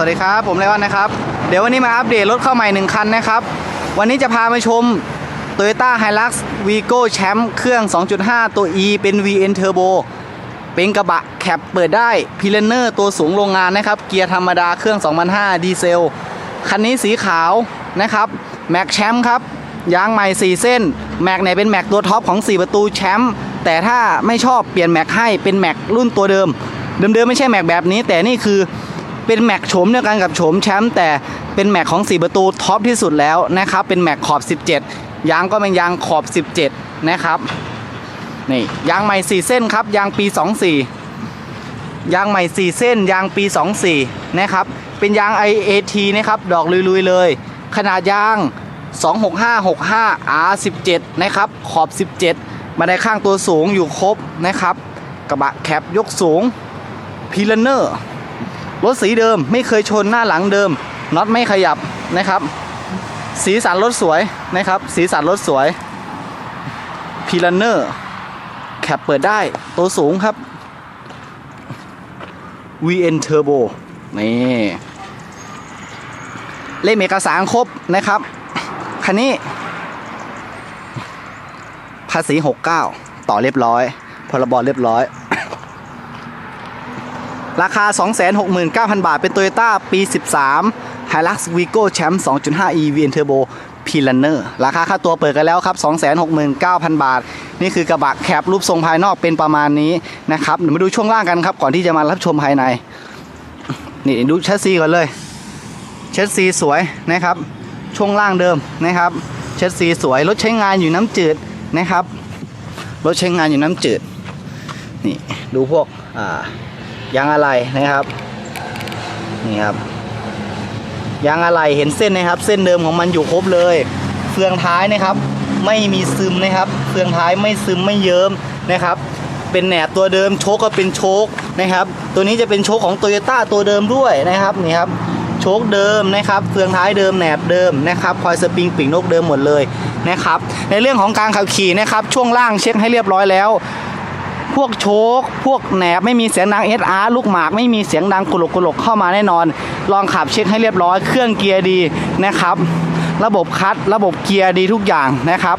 วัสดีครับ ผมเลวันนะครับ เดี๋ยววันนี้มาอัปเดตรถเข้าใหม่หนึ่งคันนะครับ วันนี้จะพามาชม Toyota Hilux Vigo Champ เครื่อง 2.5 ตัว E เป็น VN Turbo เป็นกระบะแคปเปิดได้พิเลเนอร์ตัวสูงโรงงานนะครับ เกียร์ธรรมดาเครื่อง 2005 ดีเซล คันนี้สีขาวนะครับแม็กแชมป์ครับยางใหม่ 4 เส้นแม็กเนี่ยเป็นแม็กตัวท็อปของ 4 ประตูแชมป์แต่ถ้าไม่ชอบเปลี่ยนแม็กให้เป็นแม็กรุ่นตัวเดิม เดิมๆไม่ใช่แม็กแบบนี้ แต่นี่คือ เป็นแม็กโฉมเดียวกันกับโฉมแชมป์แต่เป็นแม็กของ 4 ประตูท็อปที่สุดแล้วนะครับ เป็นแม็กขอบ 17 ยางก็เป็นยางขอบ 17 นะครับ นี่ยางใหม่ 4 เส้นครับ ยางปี 24 ยางใหม่ 4 เส้น ยางปี 24 นะครับ เป็นยาง IAT นะครับ ดอกลุยๆเลย ขนาดยาง 26565 R17 นะครับ ขอบ 17 มาในข้างตัวสูงอยู่ครบนะครับ กระบะแคปยกสูงพีลเนอร์ รถสีเดิมไม่เคยชนหน้าหลังเดิมน็อตไม่ขยับนะครับ สีสันรถสวยนะครับ สีสันรถสวยพีลันเนอร์แคปเปิดได้ตัวสูงครับ VN Turbo นี่เล่มเอกสารครบนะครับคันนี้ ภาษี 69 ต่อเรียบร้อย พรบเรียบร้อย ราคา 269,000 บาท เป็น Toyota ปี 13 Hilux Vigo Champ 2.5 e VN Turbo p l a n n e r ราคาค่าตัวเปิดกันแล้วครับ 269,000 บาท นี่คือกระบะแคปรูปทรงภายนอกเป็นประมาณนี้นะครับเดี๋ยวมาดูช่วงล่างกันครับ ก่อนที่จะมารับชมภายใน นี่ดูแชสซีก่อนเลย แชสซีสวยนะครับ ช่วงล่างเดิมนะครับ แชสซีสวย รถใช้งานอยู่น้ำจืดนะครับ รถใช้งานอยู่น้ำจืด นี่ดูพวกอ่า ยางอะไรนะครับนี่ครับยางอะไรเห็นเส้นนะครับ เส้นเดิมของมันอยู่ครบเลย เฟืองท้ายนะครับ ไม่มีซึมนะครับ เฟืองท้ายไม่ซึมไม่เยิ้มนะครับ เป็นแหนบตัวเดิมโชคก็เป็นโชคนะครับ ตัวนี้จะเป็นโชคของโตโยต้าตัวเดิมด้วยนะครับนี่ครับโชคเดิมนะครับเฟืองท้ายเดิมแหนบเดิมนะครับคอยสปริงปีกนกเดิมหมดเลยนะครับ ในเรื่องของการขับขี่นะครับ ช่วงล่างเช็คให้เรียบร้อยแล้ว พวกโชคพวกแหนบไม่มีเสียงดัง SR ลูกหมากไม่มีเสียงดังกุลกกุลกเข้ามาแน่นอน ลองขับเช็คให้เรียบร้อยเครื่องเกียร์ดีนะครับ ระบบคัดระบบเกียร์ดีทุกอย่างนะครับ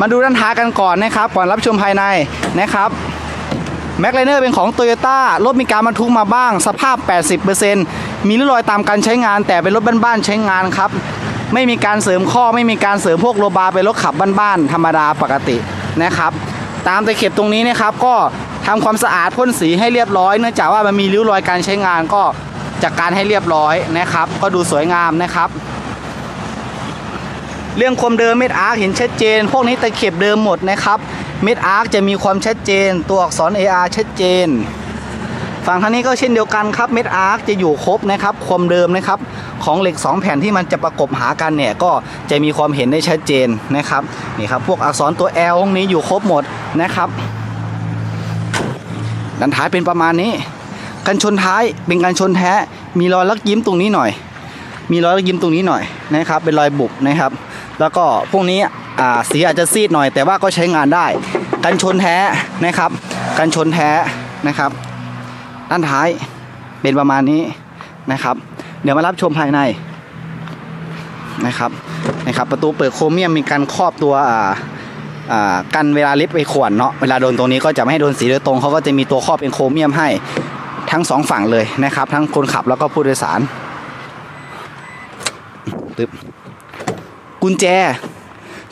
มาดูด้านท้ายกันก่อนนะครับ ก่อนรับชมภายในนะครับแม็กไลเนอร์เป็นของ t o y ยต้ารถมีการบรรทุกมาบ้าง สภาพ 80%มีริ้วรอยตามการใช้งาน แต่เป็นรถบ้านๆใช้งานครับ ไม่มีการเสริมข้อไม่มีการเสริมพวกโลบาร์เป็นรถขับบ้านๆธรรมดาปกตินะครับ ตามตะเข็บตรงนี้นะครับก็ทำความสะอาดพ่นสีให้เรียบร้อย เนื่องจากว่ามันมีริ้วรอยการใช้งานก็จัดการให้เรียบร้อยนะครับ ก็ดูสวยงามนะครับ เรื่องความเดิมเม็ดอาร์คเห็นชัดเจน พวกนี้ตะเข็บเดิมหมดนะครับ เม็ดอาร์คจะมีความชัดเจน ตัวอักษร AR ชัดเจน ฝั่งทางนี้ก็เช่นเดียวกันครับเม็ดอาร์คจะอยู่ครบนะครับความเดิมนะครับของเหล็ก 2 แผ่นที่มันจะประกบหากันเนี่ยก็จะมีความเห็นได้ชัดเจนนะครับนี่ครับพวกอักษรตัว L พวกนี้อยู่ครบหมดนะครับดันท้ายเป็นประมาณนี้ กันชนท้ายเป็นการชนแท้มีรอยลักยิ้มตรงนี้หน่อย มีรอยลักยิ้มตรงนี้หน่อยนะครับ เป็นรอยบุบนะครับ แล้วก็พวกนี้อ่าสีอาจจะซีดหน่อย แต่ว่าก็ใช้งานได้ กันชนแท้นะครับ กันชนแท้นะครับ ด้านท้ายเป็นประมาณนี้นะครับ เดี๋ยวมารับชมภายในนะครับนะครับ ประตูเปิดโครเมียมมีการครอบตัวอ่ากันเวลาลิฟต์ไปขวนเนาะเวลาโดนตรงนี้ก็จะไม่ให้โดนสีโดยตรงเขาก็จะมีตัวครอบเป็นโครเมียมให้ทั้งสองฝั่งเลยนะครับ ทั้งคนขับแล้วก็ผู้โดยสารตึบกุญแจ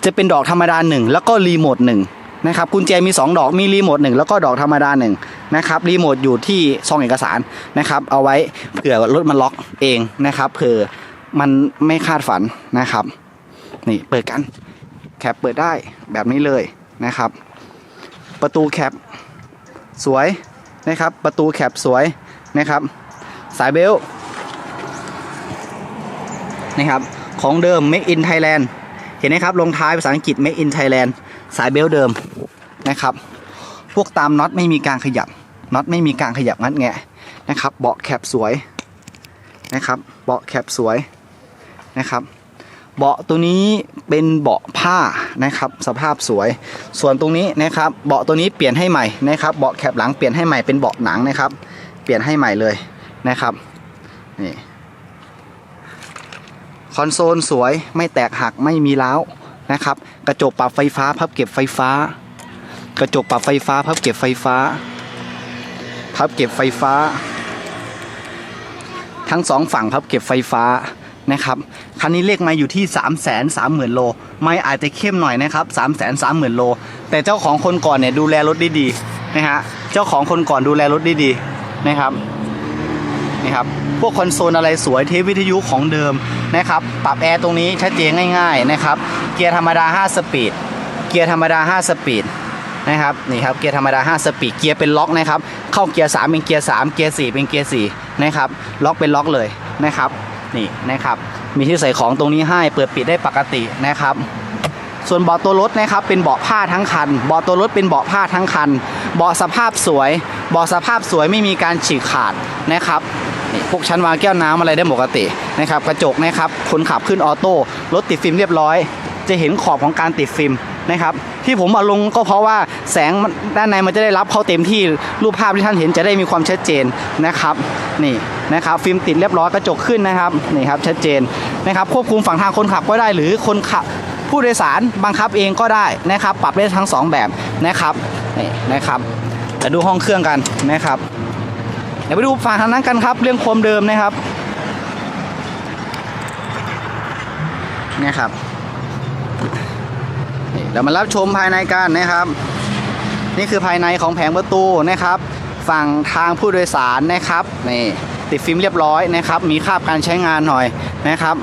จะเป็นดอกธรรมดาหนึ่งแล้วก็รีโมทหนึ่ง นะครับกุญแจมี 2 ดอกมีรีโมทหนึ่งแล้วก็ดอกธรรมดาหนึ่งนะครับรีโมทอยู่ที่ซองเอกสารนะครับ เอาไว้เผื่อรถมันล็อกเองนะครับเผื่อมันไม่คาดฝันนะครับ นี่เปิดกันแคปเปิดได้แบบนี้เลยนะครับ ประตูแคปสวยนะครับ ประตูแคปสวยนะครับ สายเบลต์นะครับของเดิม Make in Thailand เห็นไหมครับลงท้ายภาษาอังกฤษ Make in Thailand สายเบลต์เดิมนะครับ พวกตามน็อตไม่มีการขยับน็อตไม่มีการขยับงัดแงะนะครับ เบาะแคปสวยนะครับ เบาะแคปสวยนะครับ เบาะตัวนี้เป็นเบาะผ้านะครับ สภาพสวย ส่วนตรงนี้นะครับ เบาะตัวนี้เปลี่ยนให้ใหม่นะครับ เบาะแคปหลังเปลี่ยนให้ใหม่เป็นเบาะหนังนะครับ เปลี่ยนให้ใหม่เลยนะครับนี่คอนโซลสวยไม่แตกหักไม่มีร้าว นะครับ กระจกปรับไฟฟ้าพับเก็บไฟฟ้า กระจกปรับไฟฟ้า พับเก็บไฟฟ้า พับเก็บไฟฟ้า ทั้งสองฝั่งพับเก็บไฟฟ้านะครับคันนี้เลขม่อยู่ที่ 3 3 0 0 0 0 โล ไม่อาจจะเข้มหน่อยนะครับ 3 3 0 0 0 0 โล แต่เจ้าของคนก่อนเนี่ยดูแลรถได้ดีนะฮะ เจ้าของคนก่อนดูแลรถได้ดีนะครับ นี่ครับ พวกคอนโซลอะไรสวยเทปวิทยุของเดิม นะครับปรับแอร์ตรงนี้ชัดเจนง่าย ๆนะครับ เกียร์ธรรมดา 5 สปีด เกียร์ธรรมดา 5 สปีดนะครับนี่ครับเกียร์ธรรมดา 5 สปีดเกียร์เป็นล็อกนะครับเข้าเกียร์ 3 เป็นเกียร์ 3 เกียร์ 4 เป็นเกียร์ 4 นะครับล็อกเป็นล็อกเลยนะครับนี่นะครับมีที่ใส่ของตรงนี้ให้เปิดปิดได้ปกตินะครับส่วนเบาะตัวรถนะครับเป็นเบาะผ้าทั้งคันเบาะตัวรถเป็นเบาะผ้าทั้งคันเบาะสภาพสวยเบาะสภาพสวยไม่มีการฉีกขาดนะครับ พวกชั้นวางแก้วน้ำอะไรได้ปกตินะครับกระจกนะครับคนขับขึ้นออโต้รถติดฟิล์มเรียบร้อย จะเห็นขอบของการติดฟิล์มนะครับที่ผมเอาลงก็เพราะว่าแสงด้านในมันจะได้รับเข้าเต็มที่รูปภาพที่ท่านเห็นจะได้มีความชัดเจนนะครับนี่นะครับฟิล์มติดเรียบร้อยกระจกขึ้นนะครับนี่ครับชัดเจนนะครับควบคุมฝั่งทางคนขับก็ได้หรือคนขับผู้โดยสารบังคับเองก็ได้นะครับปรับได้ทั้งสองแบบนะครับนี่นะครับเดี๋ยวดูห้องเครื่องกันนะครับ ดี๋ยวไปดูฝั่งทางนั้นกันครับ เรื่องโคมเดิมนะครับนี่ครับเดี๋ยวมารับชมภายในกันนะครับ นี่คือภายในของแผงประตูนะครับ ฝั่งทางผู้โดยสารนะครับนี่ติดฟิล์มเรียบร้อยนะครับ มีคราบการใช้งานหน่อยนะครับ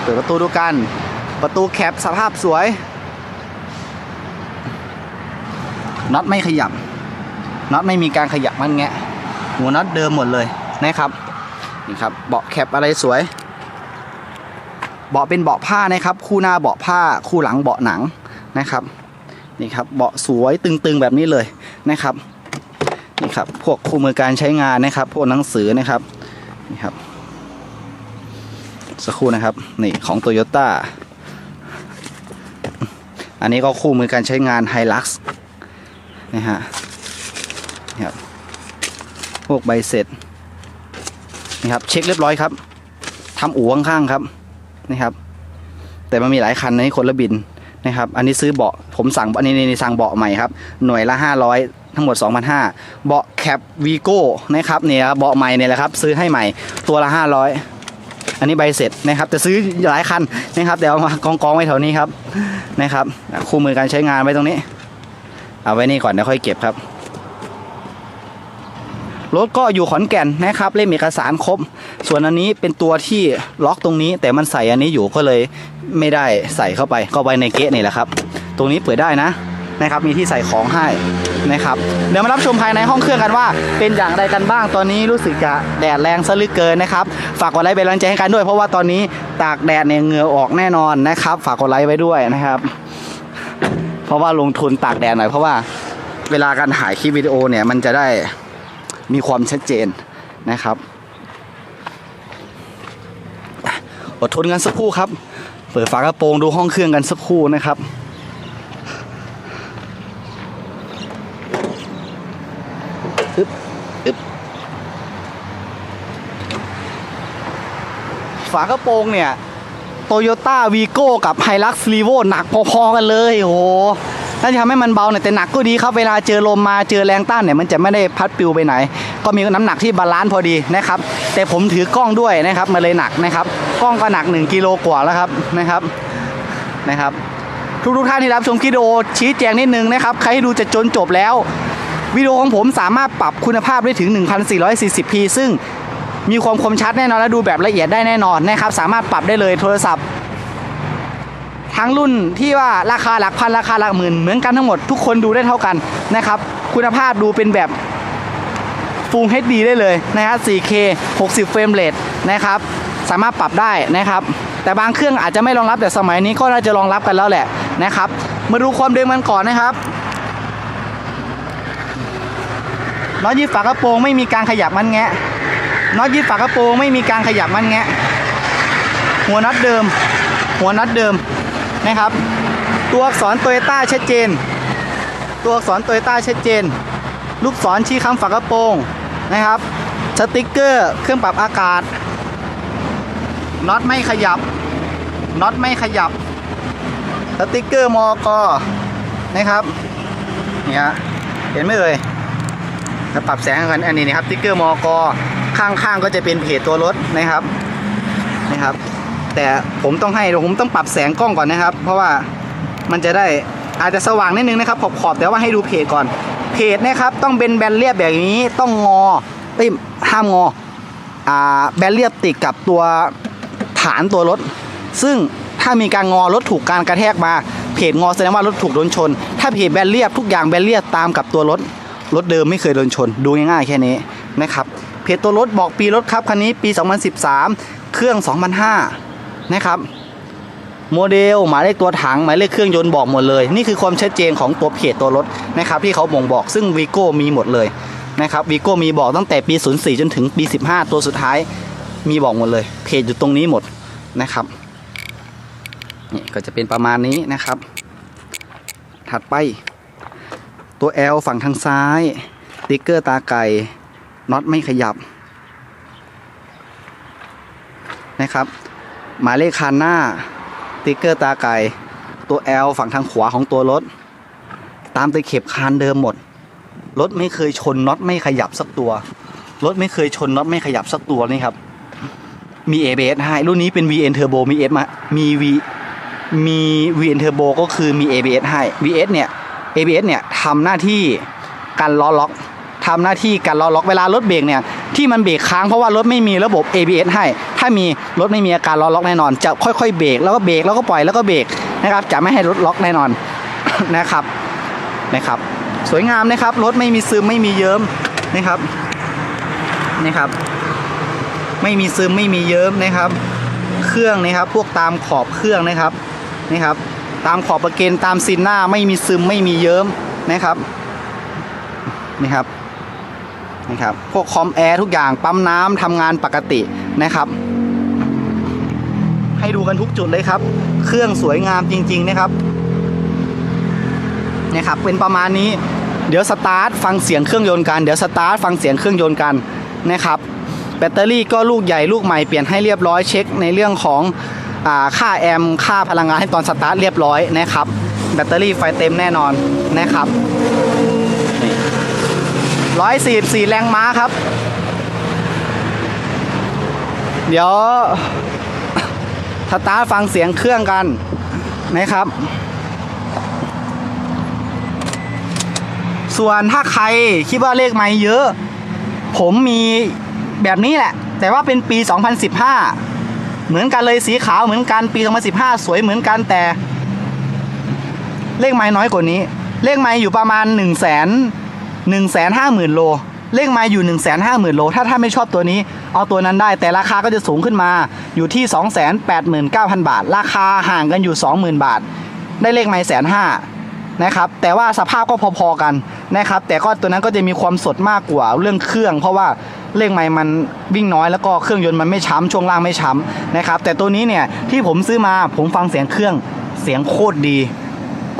เปิดประตูดูกัน ประตูแคปสภาพสวยน็อตไม่ขยับ น็อตไม่มีการขยับมันแงะหัวน็อตเดิมหมดเลยนะครับนี่ครับเบาะแคปอะไรสวย เบาะเป็นเบาะผ้านะครับ คู่หน้าเบาะผ้า คู่หลังเบาะหนังนะครับนี่ครับเบาะสวยตึงๆแบบนี้เลยนะครับนี่ครับพวกคู่มือการใช้งานนะครับ พวกหนังสือนะครับนี่ครับสักครู่นะครับนี่ของ Toyota อันนี้ก็คู่มือการใช้งาน Hilux นะฮะ นี่ครับพวกใบเสร็จนี่ครับเช็คเรียบร้อยครับทำอู่ข้างๆครับนี่ครับ แต่มันมีหลายคันในคนละบินนะครับ อันนี้ซื้อเบาะผมสั่งอันนี้นี่สั่งเบาะใหม่ครับ หน่วยละ 500 ทั้งหมด 2,500 เบาะแคปวีโก้นะครับเนี่ยเบาะใหม่เนี่ยแหละครับ ซื้อให้ใหม่ตัวละ 500 อันนี้ใบเสร็จนะครับจะซื้อหลายคันนะครับเดี๋ยวเอามากองกองๆไว้แถวนี้ครับนะครับคู่มือการใช้งานไว้ตรงนี้ เอาไว้นี่ก่อนเดี๋ยวค่อยเก็บครับ รถก็อยู่ขอนแก่นนะครับเล่มเอกสารครบ ส่วนอันนี้เป็นตัวที่ล็อกตรงนี้ แต่มันใส่อันนี้อยู่ก็เลยไม่ได้ใส่เข้าไปก็ไว้ในเกะนี่แหละครับ ตรงนี้เปิดได้นะนะครับมีที่ใส่ของให้นะครับเดี๋ยวมารับชมภายในห้องเครื่องกันว่า เป็นอย่างไรกันบ้างตอนนี้รู้สึกจะแดดแรงซะเหลือเกินนะครับ ฝากกดไลค์เป็นกำลังใจให้กันด้วย เพราะว่าตอนนี้ตากแดดเนี่ยเหงื่อออกแน่นอนนะครับ ฝากกดไลค์ไว้ด้วยนะครับ เพราะว่าลงทุนตากแดดหน่อยเพราะว่าเวลาการถ่ายคลิปวิดีโอเนี่ยมันจะได้ มีความชัดเจนนะครับ อดทนกันสักครู่ครับ เปิดฝากระโปรงดูห้องเครื่องกันสักครู่นะครับอึ๊บอึ๊บฝากระโปรงเนี่ยโตโยต้าวีโก้กับไฮลักซ์รีโวหนักพอๆกันเลยโอ้โห ถ้าจะทำให้มันเบาเนี่ยแต่หนักก็ดีครับเวลาเจอลมมาเจอแรงต้านเนี่ยมันจะไม่ได้พัดปลิวไปไหน ก็มีน้ำหนักที่บาลานซ์พอดีนะครับ แต่ผมถือกล้องด้วยนะครับมันเลยหนักนะครับ กล้องก็หนัก 1กิโลกว่าแล้วครับนะครับนะครับ ทุกทุกท่านที่รับชมคลิปวิดีโอชี้แจงนิดนึงนะครับ ใครที่ดูจะจนจบแล้ววิดีโอของผมสามารถปรับคุณภาพได้ถึง 1440p ซึ่งมีความคมชัดแน่นอนและดูแบบละเอียดได้แน่นอนนะครับ สามารถปรับได้เลยโทรศัพท์ ทั้งรุ่นที่ว่าราคาหลักพันราคาหลักหมื่น เหมือนกันทั้งหมดทุกคนดูได้เท่ากันนะครับ คุณภาพดูเป็นแบบ Full HD ได้เลยนะครับ 4K 60 เฟรมเรทนะครับ สามารถปรับได้นะครับ แต่บางเครื่องอาจจะไม่รองรับแต่สมัยนี้ก็น่าจะรองรับกันแล้วแหละนะครับ มาดูความเดิมกันก่อนนะครับน็อตยืดฝากระโปรงไม่มีการขยับมันแงะน็อตยืดฝากระโปรงไม่มีการขยับมันแงะ หัวน็อตเดิม หัวน็อตเดิม นะครับ ตัวอักษรโตโยต้าชัดเจน ตัวอักษรโตโยต้าชัดเจน ลูกศรชี้คำฝากระโปรงนะครับ สติกเกอร์เครื่องปรับอากาศน็อตไม่ขยับน็อตไม่ขยับ สติกเกอร์มอกนะครับเนี่ยเห็นไหมเอ่ยถ้าปรับแสงกันอันนี้นะครับสติกเกอร์มอกข้างๆก็จะเป็นเพจตัวรถนะครับนะครับ แต่ผมต้องให้ผมต้องปรับแสงกล้องก่อนนะครับ เพราะว่ามันจะได้อาจจะสว่างนิดนึงนะครับขอบๆแต่ว่าให้ดูเพจก่อน เพจนะครับต้องเป็นแบนเรียบแบบนี้ต้องงอเอ้ยห้ามงออ่าแบนเรียบติดกับตัวฐานตัวรถ ซึ่งถ้ามีการงอรถถูกการกระแทกมา เพจงอแสดงว่ารถถูกโดนชน ถ้าเพจแบนเรียบทุกอย่างแบนเรียบตามกับตัวรถรถเดิมไม่เคยโดนชน ดูง่ายๆแค่นี้นะครับเพจตัวรถบอกปีรถครับคันนี้ปี 2013 เครื่อง 2005 นะครับโมเดลหมายเลขตัวถังหมายเลขเครื่องยนต์บอกหมดเลย นี่คือความชัดเจนของตัวเพจตัวรถนะครับที่เขาบ่งบอกซึ่งวีโก้มีหมดเลยนะครับวีโก้มีบอกตั้งแต่ปี 04 จนถึงปี 15 ตัวสุดท้ายมีบอกหมดเลย เพจอยู่ตรงนี้หมดนะครับนี่ก็จะเป็นประมาณนี้นะครับ ถัดไป ตัว L ฝั่งทางซ้ายติ๊กเกอร์ตาไก่น็อตไม่ขยับนะครับ หมายเลขคันหน้าติ๊กเกอร์ตาไก่ ตัว L ฝั่งทางขวาของตัวรถ ตามตะเข็บคานเดิมหมด รถไม่เคยชนน็อตไม่ขยับสักตัว รถไม่เคยชนน็อตไม่ขยับสักตัวนี่ครับ มี ABS ให้รุ่นนี้เป็น VN Turbo มี S มา มี V มี VN Turbo ก็คือมี ABS ให้ VS เนี่ย ABS เนี่ยทำหน้าที่การล้อล็อกทำหน้าที่การล้อล็อกเวลารถเบรกเนี่ยที่มันเบรกค้างเพราะว่ารถไม่มีระบบ ABS ให้ ถ้ามีรถไม่มีอาการล้อล็อกแน่นอน จะค่อยๆเบรกแล้วก็เบรกแล้วก็ปล่อยแล้วก็เบรกนะครับ จะไม่ให้รถล็อกแน่นอนนะครับนะครับ สวยงามนะครับ รถไม่มีซึมไม่มีเยิ้มนะครับนะครับ ไม่มีซึมไม่มีเยิ้มนะครับ เครื่องนะครับ พวกตามขอบเครื่องนะครับนี่ครับ ตามขอบประเกนตามซินหน้าไม่มีซึมไม่มีเยิ้มนะครับนี่ครับนี่ครับ พวกคอมแอร์ทุกอย่างปั๊มน้ำทำงานปกตินะครับ ให้ดูกันทุกจุดเลยครับ เครื่องสวยงามจริง ๆ นะครับนี่ครับเป็นประมาณนี้เดี๋ยวสตาร์ทฟังเสียงเครื่องยนต์กันเดี๋ยวสตาร์ทฟังเสียงเครื่องยนต์กันนะครับแบตเตอรี่ก็ลูกใหญ่ลูกใหม่เปลี่ยนให้เรียบร้อยเช็คในเรื่องของอค่าแอมป์ค่าพลังงานให้ตอนสตาร์ทเรียบร้อยนะครับ แบตเตอรี่ไฟเต็มแน่นอนนะครับร้อยสี่สี่แรงม้าครับ เดี๋ยว สตาร์ทฟังเสียงเครื่องกันนะครับ ส่วนถ้าใครคิดว่าเลขไม่เยอะ ผมมีแบบนี้แหละ แต่ว่าเป็นปี 2015 เหมือนกันเลยสีขาวเหมือนกันปี 2015 สวยเหมือนกันแต่ เลขไม้น้อยกว่านี้ เลขไม้อยู่ประมาณ 1 0 0 0 0 0 1 5 0 0 0 0 โล เลขไม้อยู่ 1 5 0 0 0 0 โล ถ้าถ้าไม่ชอบตัวนี้ เอาตัวนั้นได้ แต่ราคาก็จะสูงขึ้นมาอยู่ที่ 289,000 บาท ราคาห่างกันอยู่ 20,000 บาท ได้เลขไม้แสนห้านะครับ แต่ว่าสภาพก็พอๆกันนะครับ แต่ก็ตัวนั้นก็จะมีความสดมากกว่าเรื่องเครื่อง เพราะว่าเลขไม้มันวิ่งน้อยแล้วก็เครื่องยนต์มันไม่ช้ำช่วงล่างไม่ช้ำนะครับ แต่ตัวนี้เนี่ยที่ผมซื้อมาผมฟังเสียงเครื่องเสียงโคตรดี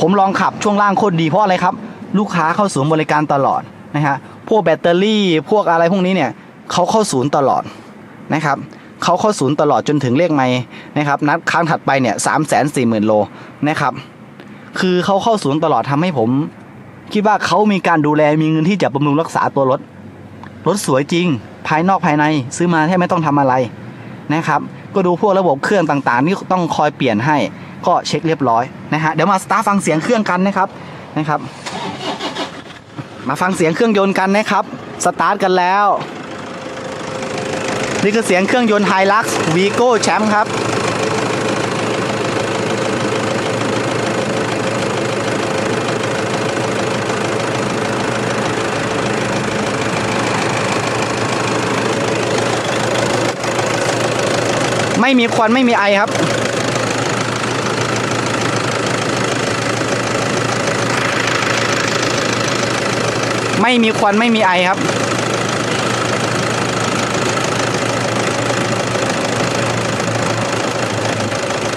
ผมลองขับช่วงล่างโคตรดีเพราะอะไรครับ ลูกค้าเข้าศูนย์บริการตลอดนะฮะ พวกแบตเตอรี่ พวกอะไรพวกนี้เนี่ยเขาเข้าศูนย์ตลอดนะครับเขาเข้าศูนย์ตลอดจนถึงเลขไม้นะครับนัดครั้งถัดไปเนี่ยสามแสนสี่หมื่นโลนะครับ คือเขาเข้าศูนย์ตลอดทำให้ผม คิดว่าเขามีการดูแลมีเงินที่จะบำรุงรักษาตัวรถรถสวยจริง ภายนอกภายในซื้อมาแทบไม่ต้องทำอะไรนะครับ ก็ดูพวกระบบเครื่องต่างๆ ที่ต้องคอยเปลี่ยนให้ ก็เช็คเรียบร้อยนะฮะเดี๋ยวมาสตาร์ฟังเสียงเครื่องกันนะครับนะครับ มาฟังเสียงเครื่องยนต์กันนะครับ สตาร์ทกันแล้ว นี่คือเสียงเครื่องยนต์ Hilux Vigo Champ ครับไม่มีควันไม่มีไอครับ ไม่มีควันไม่มีไอครับ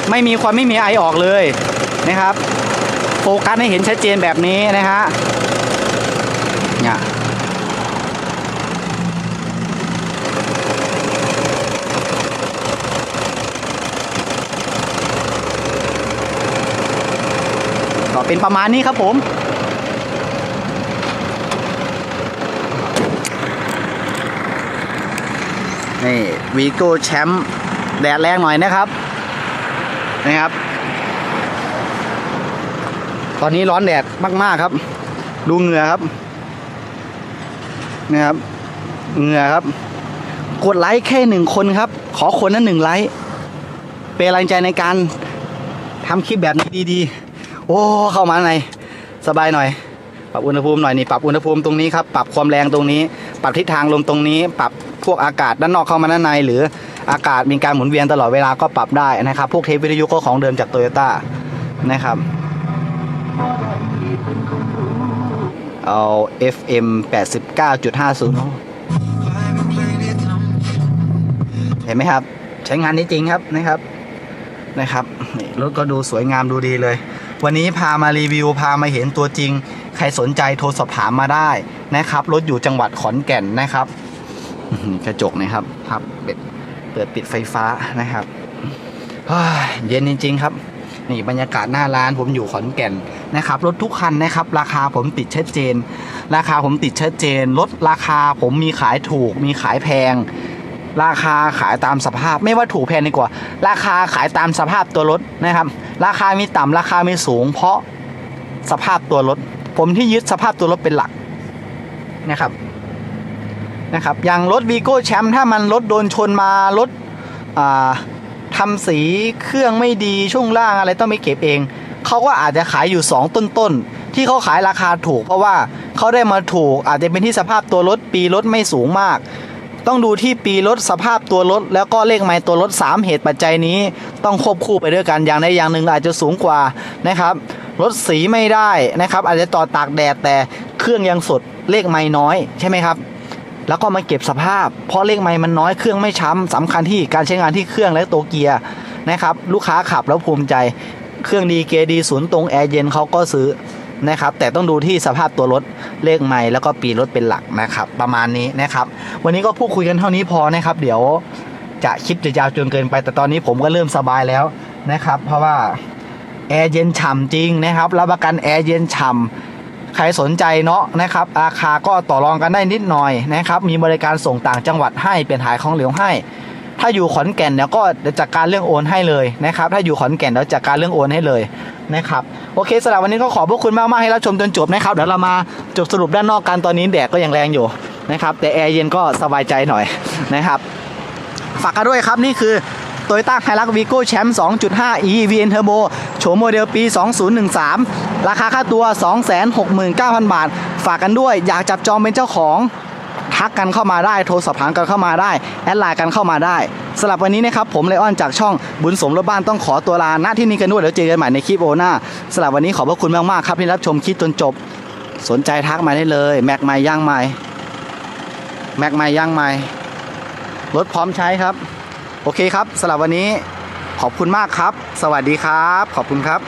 ไม่มีควันไม่มีไอออกเลยนะครับ โฟกัสให้เห็นชัดเจนแบบนี้นะฮะเนี่ยก็เป็นประมาณนี้ครับผม นี่วีโก้แชมป์แดดแรงหน่อยนะครับนะครับ ตอนนี้ร้อนแดดมาก ๆ ครับ ดูเหงื่อครับนะครับเหงื่อครับ กดไลค์แค่หนึ่งคนครับ ขอคนละหนึ่งไลค์เป็นแรงใจในการทำคลิปแบบนี้ดีๆ โอ้ เข้ามาในสบายหน่อย ปรับอุณหภูมิหน่อยนี่ปรับอุณหภูมิตรงนี้ครับ ปรับความแรงตรงนี้ ปรับทิศทางลมตรงนี้ ปรับ พวกอากาศด้านนอกเข้ามาด้านใน หรืออากาศมีการหมุนเวียนตลอดเวลาก็ปรับได้นะครับ พวกเทปวิทยุก็ของเดิมจากโตโยต้านะครับเอา FM 89.50 เห็นไหมครับ ใช้งานนี้จริงครับนะครับนะครับรถก็ดูสวยงามดูดีเลย วันนี้พามารีวิวพามาเห็นตัวจริง ใครสนใจโทรสอบถามมาได้นะครับ รถอยู่จังหวัดขอนแก่นนะครับ กระจกนะครับครับเปิดเปิดปิดไฟฟ้านะครับเย็นจริง ๆ ครับ นี่บรรยากาศหน้าร้านผมอยู่ขอนแก่นนะครับ รถทุกคันนะครับ ราคาผมติดชัดเจน ราคาผมติดชัดเจนรถราคาผมมีขายถูก มีขายแพง ราคาขายตามสภาพ ไม่ว่าถูกแพงดีกว่า ราคาขายตามสภาพตัวรถนะครับ ราคามีต่ำราคามีสูง เพราะสภาพตัวรถ ผมที่ยึดสภาพตัวรถเป็นหลักนะครับ นะครับอย่างรถวีโก้แชมป์ถ้ามันรถโดนชนมารถทำสีเครื่องไม่ดีช่วงล่างอะไรต้องไม่เก็บเอง เขาก็อาจจะขายอยู่ 2 ต้นๆ ที่เขาขายราคาถูกเพราะว่าเขาได้มาถูกอาจจะเป็นที่สภาพตัวรถปีรถไม่สูงมาก ต้องดูที่ปีรถสภาพตัวรถ แล้วก็เลขไมล์ตัวรถ 3 เหตุปัจจัยนี้ ต้องควบคู่ไปด้วยกันอย่างใดอย่างหนึ่งอาจจะสูงกว่านะครับรถสีไม่ได้นะครับอาจจะต่อตากแดดแต่เครื่องยังสดเลขไมล์น้อยใช่ไหมครับ แล้วก็มาเก็บสภาพ เพราะเลขไมล์มันน้อยเครื่องไม่ช้ำสำคัญที่การใช้งานที่เครื่องและตัวเกียร์นะครับ ลูกค้าขับแล้วภูมิใจ เครื่องดีเกียร์ดีศูนย์ตรงแอร์เย็นเขาก็ซื้อนะครับ แต่ต้องดูที่สภาพตัวรถเลขไมล์แล้วก็ปีรถเป็นหลักนะครับ ประมาณนี้นะครับ วันนี้ก็พูดคุยกันเท่านี้พอนะครับ เดี๋ยวจะคลิปจะยาวจนเกินไป แต่ตอนนี้ผมก็เริ่มสบายแล้วนะครับ เพราะว่าแอร์เย็นฉ่ำจริงนะครับรับประกันแอร์เย็นฉ่ำ รสนใจเนาะนะครับราคาก็ต่อรองกันได้นิดหน่อยนะครับ มีบริการส่งต่างจังหวัดให้เป็นถ่ายของเหลวให้ ถ้าอยู่ขอนแก่นเดี๋ยวก็จัดการเรื่องโอนให้เลยนะครับ ถ้าอยู่ขอนแก่นเดี๋ยวจัดการเรื่องโอนให้เลยนะครับโอเคสำหรับวันนี้ก็ขอบพระคุณมากมากๆให้รับชมจนจบนะครับเดี๋ยวเรามาจบสรุปด้านนอกกันตอนนี้แดดก็ยังแรงอยู่นะครับแต่แอร์เย็นก็สบายใจหน่อยนะครับฝากกันด้วยครับนี่คือ Toyota Hilux Vigo Champ 2.5 e VN Turbo โฉมโมเดลปี 2013 ราคาค่าตัว 269,000 บาท ฝากกันด้วยอยากจับจองเป็นเจ้าของ ทักกันเข้ามาได้โทรสอบถามกันเข้ามาได้ แอดไลน์กันเข้ามาได้สำหรับวันนี้นะครับผมเลออนจากช่องบุญสมรถบ้านต้องขอตัวลาณที่นี่กันด้วยเดี๋ยวเจอกันใหม่ในคลิปโอหน้าสำหรับวันนี้ขอบพระคุณมากๆครับที่รับชมคลิปจนจบ สนใจทักมาได้เลยแม็กไม้ย่างไม้แม็กไม้ย่างไม้รถพร้อมใช้ครับ โอเคครับสำหรับวันนี้ ขอบคุณมากครับ สวัสดีครับ ขอบคุณครับ